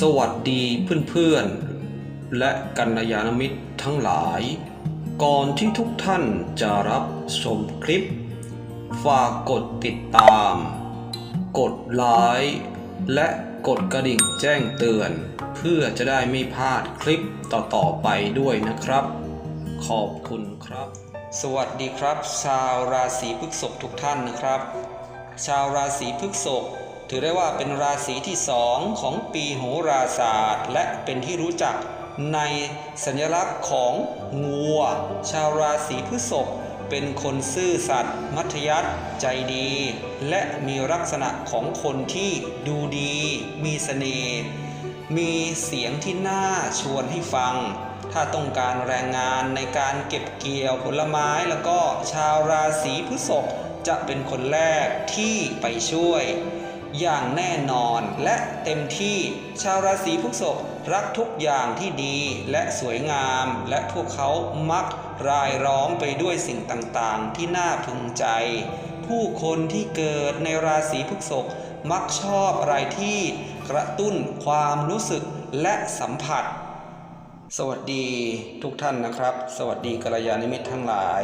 สวัสดีเพื่อนๆ และกัลยาณมิตรทั้งหลาย ก่อนที่ทุกท่านจะรับชมคลิป ฝากกดติดตาม กดไลค์และกดกระดิ่งแจ้งเตือน เพื่อจะได้ไม่พลาดคลิปต่อๆไปด้วยนะครับ ขอบคุณครับ สวัสดีครับ ชาวราศีพฤษภทุกท่านนะครับ ชาวราศีพฤษภ ถือได้ว่าเป็นราศีที่สองของปีโหราศาสตร์ และเป็นที่รู้จักในสัญลักษณ์ของงัว ชาวราศีพฤษภเป็นคนซื่อสัตย์มัธยัติใจดี และมีลักษณะของคนที่ดูดี มีเสน่ห์มีเสียงที่น่าชวนให้ฟัง ถ้าต้องการแรงงานในการเก็บเกี่ยวผลไม้แล้วก็ชาวราศีพฤษภจะเป็นคนแรกที่ไปช่วย อย่างแน่นอนและเต็มที่ชาวราศีพฤษภรักทุกอย่างที่ดีและสวยงาม และพวกเขามักรายล้อมไปด้วยสิ่งต่างๆ ที่น่าพึงใจ ผู้คนที่เกิดในราศีพฤษภมักชอบอะไรที่กระตุ้นความรู้สึกและสัมผัส สวัสดีทุกท่านนะครับ สวัสดีกัลยาณมิตรทั้งหลาย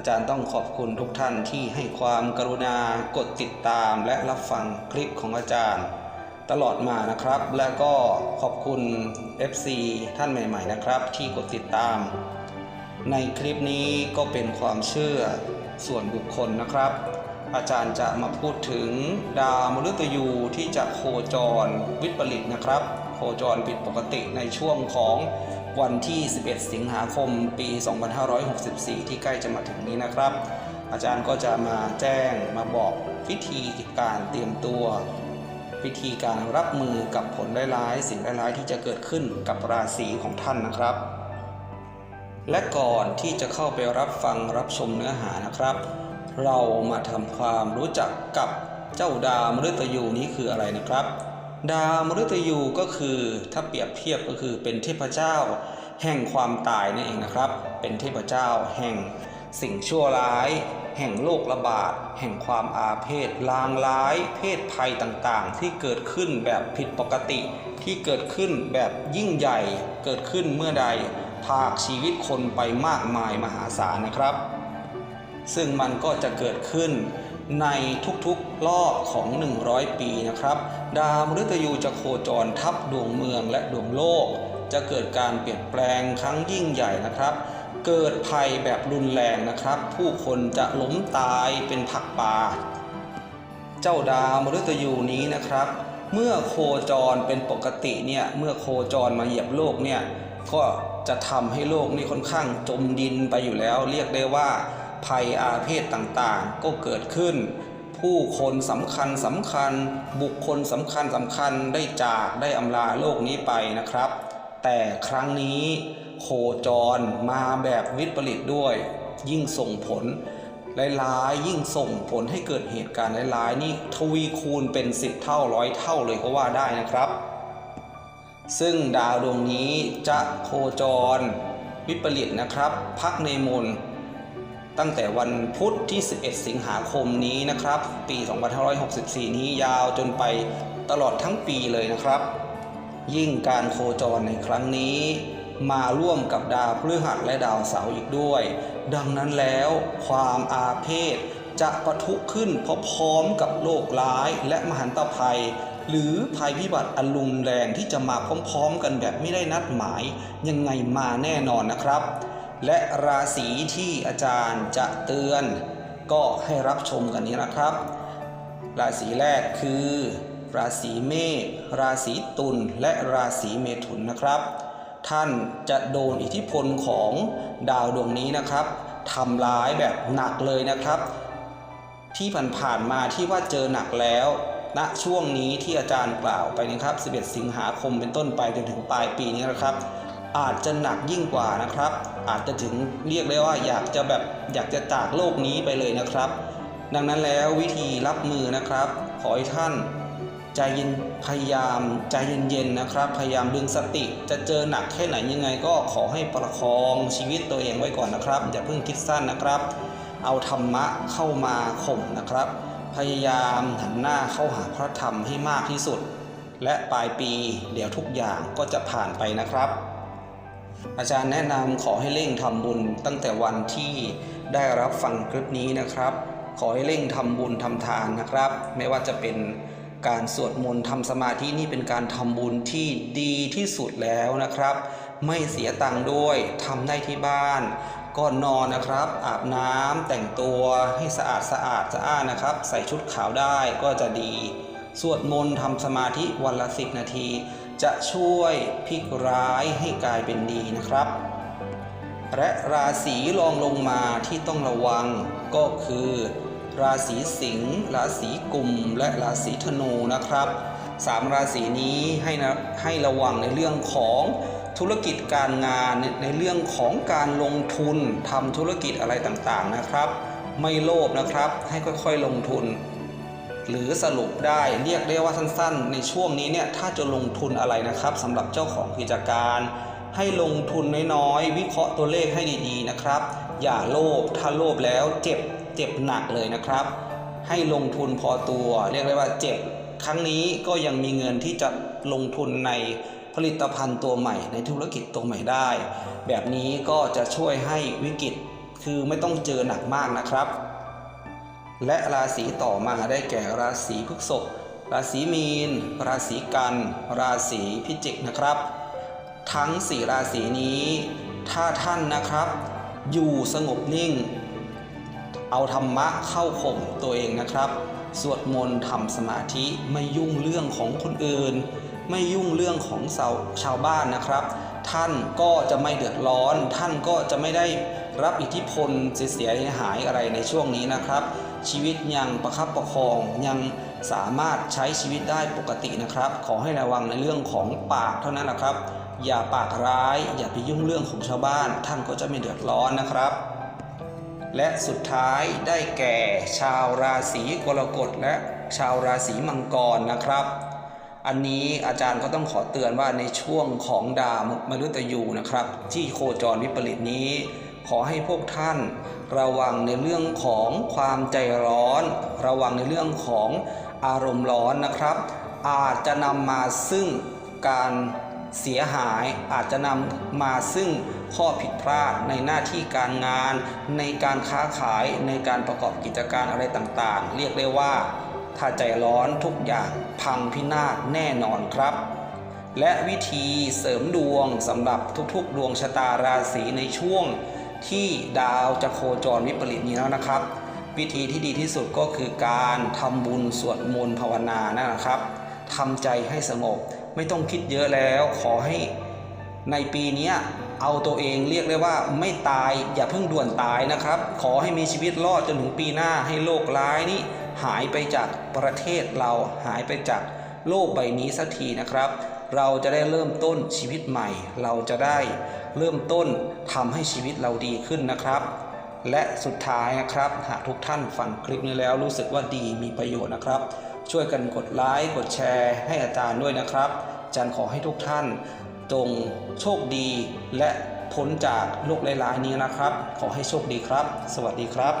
อาจารย์ต้องขอบคุณทุกท่านที่ให้ความกรุณากดติดตามและรับฟังคลิปของอาจารย์ ตลอดมานะครับ และก็ขอบคุณ FC ท่านใหม่ ๆ นะครับ ที่กดติดตาม ในคลิปนี้ก็เป็นความเชื่อส่วนบุคคลนะครับ อาจารย์จะมาพูดถึงดาวมฤตยูที่จะโคจรวิปริตนะครับ โคจรผิดปกติในช่วงของ วันที่ 11 สิงหาคม ปี 2564 ที่ใกล้จะมาถึงนี้นะครับ อาจารย์ก็จะมาแจ้งมาบอกวิธีการเตรียมตัว วิธีการรับมือกับผลร้ายๆสิ่งร้ายๆที่จะเกิดขึ้นกับราศีของท่านนะครับ และก่อนที่จะเข้าไปรับฟังรับชมเนื้อหานะครับ เรามาทำความรู้จักกับเจ้าดาวมฤตยูนี้คืออะไรนะครับ ดาวมฤตยูก็คือถ้าเปรียบเทียบก็คือเป็นเทพเจ้า แห่งความตายนั่นเองนะครับ เป็นเทพเจ้าแห่งสิ่งชั่วร้าย แห่งโรคระบาด แห่งความอาเพศลางร้าย เพศภัยต่างๆ ที่เกิดขึ้นแบบผิดปกติ ที่เกิดขึ้นแบบยิ่งใหญ่ เกิดขึ้นเมื่อใดพากชีวิตคนไปมากมายมหาศาลนะครับ ซึ่งมันก็จะเกิดขึ้น ในทุกๆรอบของ 100 ปีนะครับ ดาวมฤตยูจะโคจรทับดวงเมืองและดวงโลก จะเกิดการเปลี่ยนแปลงครั้งยิ่งใหญ่นะครับ เกิดภัยแบบรุนแรงนะครับ ผู้คนจะล้มตายเป็นผักปลาเจ้าดาวมฤตยูนี้นะครับ เมื่อโคจรเป็นปกติเนี่ย เมื่อโคจรมาเหยียบโลกเนี่ย ก็จะทำให้โลกนี่ค่อนข้างจมดินไปอยู่แล้ว เรียกได้ว่า ภัยอาเพศต่างๆ ก็เกิดขึ้น ผู้คนสำคัญสำคัญ บุคคลสำคัญสำคัญได้จากได้อำลาโลกนี้ไปนะครับ แต่ครั้งนี้โคจรมาแบบวิปริตด้วย ยิ่งส่งผลหลายๆ ยิ่งส่งผลให้เกิดเหตุการณ์หลายๆ นี่ทวีคูณเป็นสิบเท่าร้อยเท่าเลยก็ว่าได้นะครับ ซึ่งดาวดวงนี้จะโคจร วิปริตนะครับ พักในมน ตั้งแต่วันพุธที่ 11 สิงหาคมนี้นะครับ ปี 2564 นี้ยาวจนไปตลอดทั้งปีเลยนะครับ ยิ่งการโคจรในครั้งนี้ มาร่วมกับดาวพฤหัสและดาวเสาร์อีกด้วย ดังนั้นแล้วความอาเพศจะปะทุขึ้นพร้อมกับโรคร้ายและมหันตภัย หรือภัยพิบัติอันรุนแรงที่จะมาพร้อมๆ กันแบบไม่ได้นัดหมาย ยังไงมาแน่นอนนะครับ และราศีที่อาจารย์จะเตือน ก็ให้รับชมกันนี้นะครับ ราศีแรกคือ ราศีเมษราศีตุลและราศีเมถุนนะครับ ท่านจะโดนอิทธิพลของดาวดวงนี้นะครับทำร้ายแบบหนักเลยนะครับ ที่ผ่านๆมาที่ว่าเจอหนักแล้วณช่วงนี้ที่อาจารย์กล่าวไปนะครับ 11 สิงหาคมเป็นต้นไปจนถึงปลายปีนี้นะครับ อาจจะหนักยิ่งกว่านะครับ อาจจะถึงเรียกได้ว่าอยากจะแบบอยากจะจากโลกนี้ไปเลยนะครับ ดังนั้นแล้ววิธีรับมือนะครับ ขอให้ท่านใจเย็นพยายามใจเย็นๆนะครับ พยายามดึงสติ จะเจอหนักแค่ไหนยังไง ก็ขอให้ประคองชีวิตตัวเองไว้ก่อนนะครับ อย่าเพิ่งคิดสั้นนะครับ เอาธรรมะเข้ามาข่มนะครับ พยายามหันหน้าเข้าหาพระธรรมให้มากที่สุด และปลายปีเดี๋ยวทุกอย่างก็จะผ่านไปนะครับ อาจารย์แนะนำขอให้เร่งทำบุญตั้งแต่วันที่ได้รับฟังคลิปนี้นะครับ ขอให้เร่งทำบุญทำทานนะครับ ไม่ว่าจะเป็นการสวดมนต์ทำสมาธินี่เป็นการทำบุญที่ดีที่สุดแล้วนะครับ ไม่เสียตังค์ด้วยทำได้ที่บ้านก่อนนอนนะครับ อาบน้ำแต่งตัวให้สะอาดสะอาดสะอ้านนะครับ ใส่ชุดขาวได้ก็จะดี สวดมนต์ทำสมาธิวันละสิบนาที จะช่วยพลิกร้ายให้กลายเป็นดีนะครับ และราศีรองลงมาที่ต้องระวังก็คือ ราศีสิงห์ราศีกุมและราศีธนูนะครับสามราศีนี้ให้นะให้ระวังในเรื่องของธุรกิจการงานในในเรื่องของการลงทุนทำธุรกิจอะไรต่างๆนะครับ ไม่โลภนะครับให้ค่อยๆลงทุน หรือสรุปได้เรียกได้ว่าสั้นๆ ในช่วงนี้เนี่ยถ้าจะลงทุนอะไรนะครับสำหรับเจ้าของกิจการ ให้ลงทุนน้อยๆ วิเคราะห์ตัวเลขให้ดีๆนะครับ อย่าโลภถ้าโลภแล้วเจ็บเจ็บหนักเลยนะครับ ให้ลงทุนพอตัว เรียกได้ว่าเจ็บ ครั้งนี้ก็ยังมีเงินที่จะลงทุนในผลิตภัณฑ์ตัวใหม่ ในธุรกิจตัวใหม่ได้ แบบนี้ก็จะช่วยให้วิกฤตคือไม่ต้องเจอหนักมากนะครับ และราศีต่อมาได้แก่ราศีพฤษภราศีมีน ราศีกัน ราศีพิจิกนะครับ ทั้ง4ราศีนี้ ถ้าท่านนะครับ อยู่สงบนิ่ง เอาธรรมะเข้าข่มตัวเองนะครับ สวดมนต์ทำสมาธิไม่ยุ่งเรื่องของคนอื่น ไม่ยุ่งเรื่องของชาวชาวบ้านนะครับ ท่านก็จะไม่เดือดร้อน ท่านก็จะไม่ได้ รับอิทธิพลเสียหายอะไรในช่วงนี้นะครับ ชีวิตยังประคับประคองยังสามารถใช้ชีวิตได้ปกตินะครับ ขอให้ระวังในเรื่องของปากเท่านั้นนะครับ อย่าปากร้าย อย่าไปยุ่งเรื่องของชาวบ้าน ท่านก็จะไม่เดือดร้อนนะครับ และสุดท้ายได้แก่ชาวราศีกรกฎและชาวราศีมังกรนะครับอันนี้อาจารย์ก็ต้องขอเตือนว่าในช่วงของดาวมฤตยูนะครับ ที่โคจรวิปริตนี้ ขอให้พวกท่านระวังในเรื่องของความใจร้อน ระวังในเรื่องของอารมณ์ร้อนนะครับ อาจจะนำมาซึ่งการเสียหายอาจจะนำมาซึ่งข้อผิดพลาดในหน้าที่การงาน ในการค้าขายในการประกอบกิจการอะไรต่างๆ เรียกได้ว่า ถ้าใจร้อนทุกอย่างพังพินาศแน่นอนครับ และวิธีเสริมดวงสำหรับทุกๆ ดวงชะตาราศีในช่วง ที่ดาวจะโคจรวิปริตนี้แล้วนะครับ วิธีที่ดีที่สุดก็คือการทำบุญสวดมนต์ภาวนานั่นนะครับทำใจให้สงบไม่ต้องคิดเยอะแล้วขอให้ในปีนี้เอาตัวเองเรียกได้ว่าไม่ตายอย่าเพิ่งด่วนตายนะครับ ขอให้มีชีวิตรอดจนถึงปีหน้าให้โรคร้ายนี้หายไปจากประเทศเราหายไปจากโลกใบนี้สักทีนะครับ เราจะได้เริ่มต้นชีวิตใหม่ เราจะได้เริ่มต้นทำให้ชีวิตเราดีขึ้นนะครับ และสุดท้ายนะครับ หากทุกท่านฟังคลิปนี้แล้วรู้สึกว่าดีมีประโยชน์นะครับ ช่วยกันกดไลค์กดแชร์ ให้อาจารย์ด้วยนะครับอาจารย์ขอให้ทุกท่านจงโชคดีและพ้นจากโรคร้ายๆนี้นะครับ ขอให้โชคดีครับ สวัสดีครับ